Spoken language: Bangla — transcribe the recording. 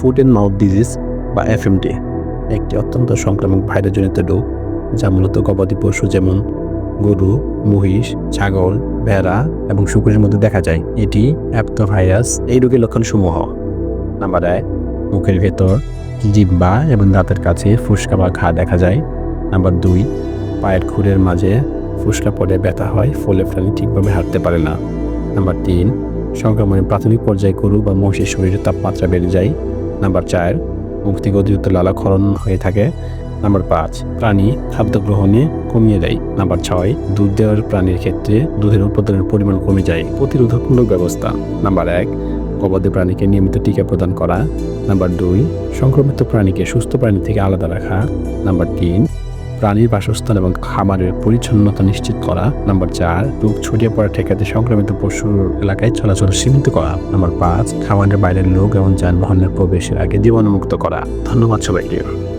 ফুড অ্যান্ড মাউথ ডিজিজ বা এফএমডি একটি অত্যন্ত সংক্রামক ভাইরাসজনিত রোগ, যা মূলত গবাদি পশু যেমন গরু, মহিষ, ছাগল, ভেড়া এবং শুকুরের মধ্যে দেখা যায়। এটি অ্যাপ্টোভাইরাস এই রোগের লক্ষণসমূহ। নাম্বার এক, মুখের ভেতর জিব্বা এবং দাঁতের কাছে ফুসকা বা ঘা দেখা যায়। নাম্বার দুই, পায়ের খুরের মাঝে ফুসকা পড়ে ব্যথা হয়, ফলে প্রাণী ঠিকভাবে হাঁটতে পারে না। নাম্বার তিন, সংক্রমণের প্রাথমিক পর্যায়ে গরু বা মহিষের শরীরে তাপমাত্রা বেড়ে যায়। নাম্বার চার মুক্তি অতিরিক্ত লালাক্ষরণ হয়ে থাকে। নাম্বার পাঁচ, প্রাণী খাদ্য গ্রহণে কমিয়ে দেয়। নাম্বার ছয়, দুধ দেওয়ার প্রাণীর ক্ষেত্রে দুধের উৎপাদনের পরিমাণ কমে যায়। প্রতিরোধকমূলক ব্যবস্থা। নাম্বার এক, গবাদি প্রাণীকে নিয়মিত টিকা প্রদান করা। নাম্বার দুই, সংক্রমিত প্রাণীকে সুস্থ প্রাণী থেকে আলাদা রাখা। নাম্বার তিন প্রাণীর বাসস্থান এবং খামারের পরিচ্ছন্নতা নিশ্চিত করা। নাম্বার চার, রোগ ছড়িয়ে পড়া ঠেকাতে সংক্রমিত পশুর এলাকায় চলাচল সীমিত করা। নাম্বার পাঁচ, খামারের বাইরের লোক এবং যানবাহনের প্রবেশের আগে জীবাণুমুক্ত করা। ধন্যবাদ সবাইকে।